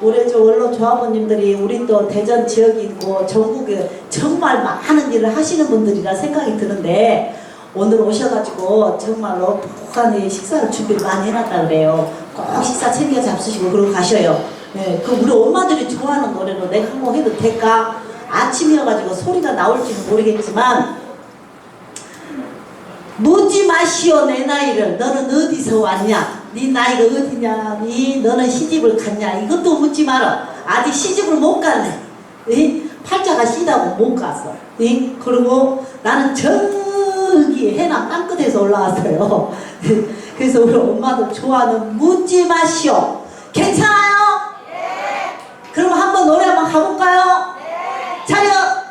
우리 저 원로 조합원님들이 우리 또 대전 지역이고 전국에 정말 많은 일을 하시는 분들이라 생각이 드는데 오늘 오셔가지고 정말로 북한의 식사를 준비를 많이 해놨다 그래요. 꼭 식사 챙겨 잡수시고 그러고 가셔요. 네, 그 우리 엄마들이 좋아하는 노래로 내가 한번 해도 될까? 아침이어가지고 소리가 나올지는 모르겠지만 묻지 마시오 내 나이를. 너는 어디서 왔냐? 네 나이가 어디냐? 네 너는 시집을 갔냐? 이것도 묻지 마라. 아직 시집을 못 갔네. 이 팔자가 시다고 못 갔어. 이 그리고 나는 저기 해남 땅끝에서 올라왔어요. 그래서 우리 엄마도 좋아하는 묻지 마시오. 괜찮아요? 네 그럼 한번 노래 한번 가볼까요? 네 차렷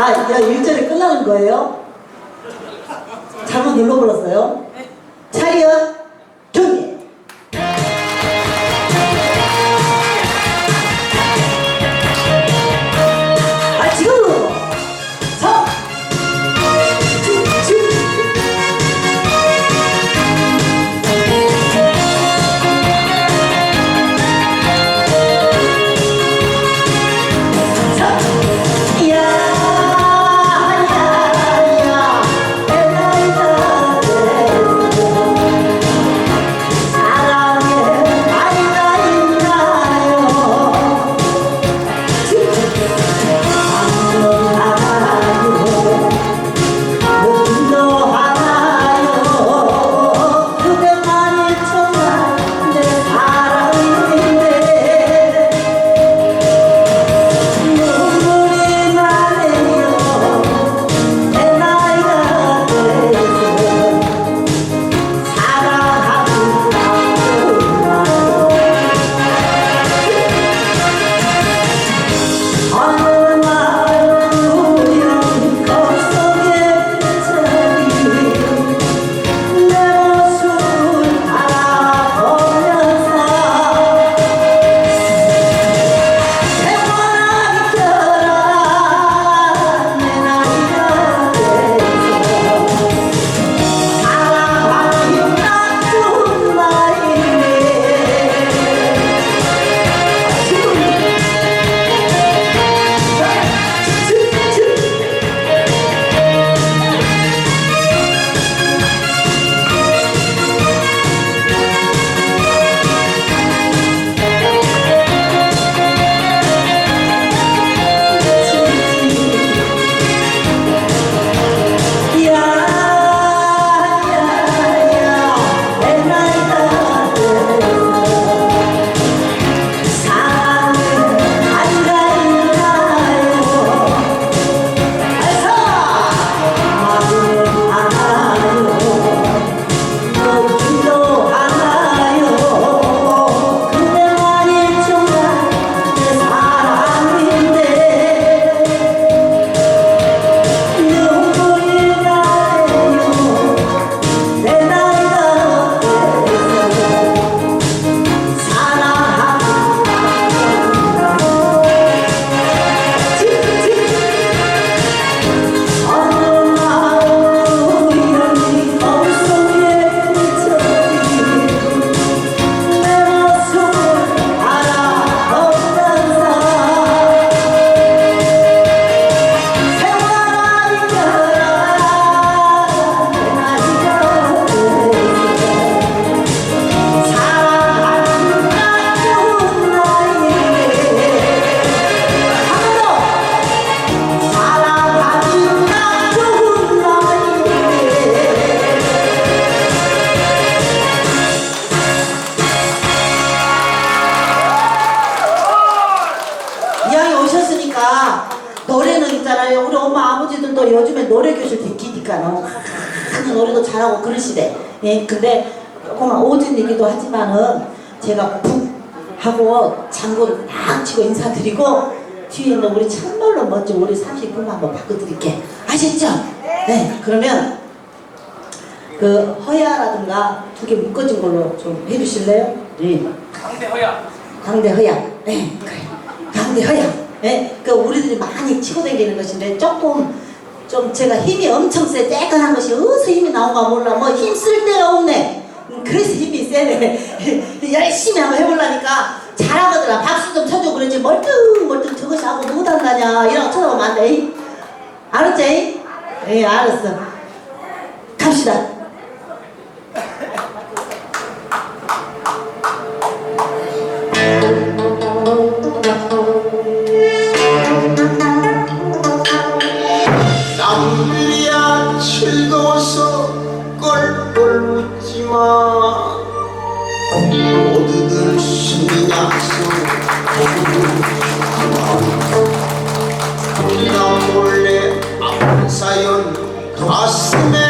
아, 야, 일절에 끝나는 거예요? 잘못 눌러버렸어요? 경 언니들은 또 요즘에 노래 교실 듣기니까 너무 하는 노래도 잘하고 그러시대. 예, 근데 조금 오진이기도 하지만은 제가 푹 하고 장구를 딱 치고 인사드리고 뒤에 있는 우리 참말로 멋진 우리 39만 한번 바꿔드릴게. 아셨죠? 네, 그러면 그 허야라든가 두 개 묶어진 걸로 좀 해주실래요? 네. 강대 허야. 강대 허야. 네, 그래. 강대 허야. 네, 그 우리들이 많이 치고 다니는 것인데 조금 좀 제가 힘이 엄청 세 떼끈한 것이 어디서 힘이 나온가 몰라. 뭐 힘 쓸 데가 없네. 음, 그래서 힘이 세네. 열심히 한번 해보려니까 잘하거든. 박수 좀 쳐주고 그러지. 멀뚱멀뚱 저것이 하고 못한다냐. 이런 거 쳐다보면 안 돼. 알았지? 예, 알았어. 갑시다. 웃지마 모두들 신이 약속 나 몰래 아픈 사연 가슴에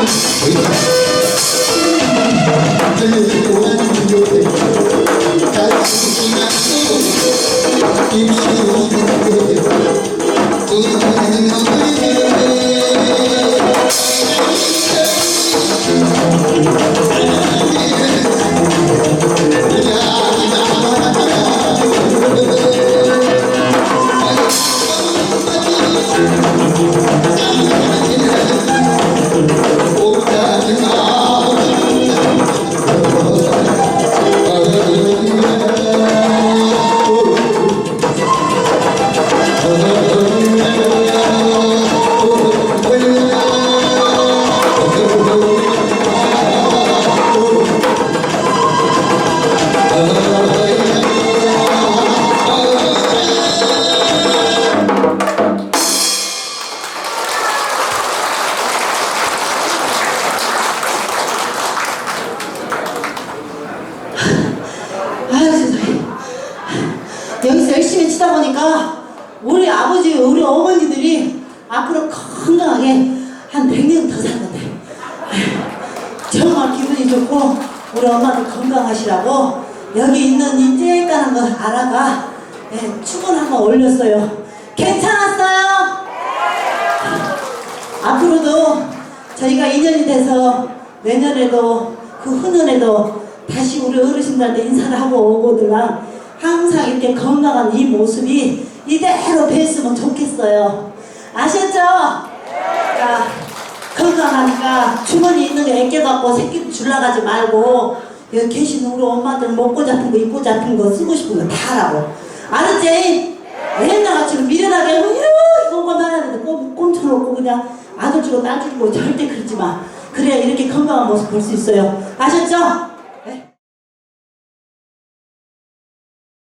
아유 좋고 우리 엄마도 건강하시라고 여기 있는 이 쬐깐한 거 알아가 예, 춤을 한번 올렸어요 괜찮았어요? 앞으로도 저희가 인연이 돼서 내년에도 그 후년에도 다시 우리 어르신들한테 인사를 하고 오고들랑 항상 이렇게 건강한 이 모습이 이대로 뵀으면 좋겠어요. 아셨죠? 자, 건강하니까 주머니 있는 거 애껴갖고 새끼 줄라가지 말고 여기 계신 우리 엄마들 먹고 잡은 거 입고 잡은 거 쓰고 싶은 거 다 하라고 알았지? 옛날같이 미련하게 뭐 이런 이런 것만 하는데 꼼, 꼼쳐놓고 그냥 아들 주고 딸 주고 절대 그러지 마 그래야 이렇게 건강한 모습 볼 수 있어요 아셨죠?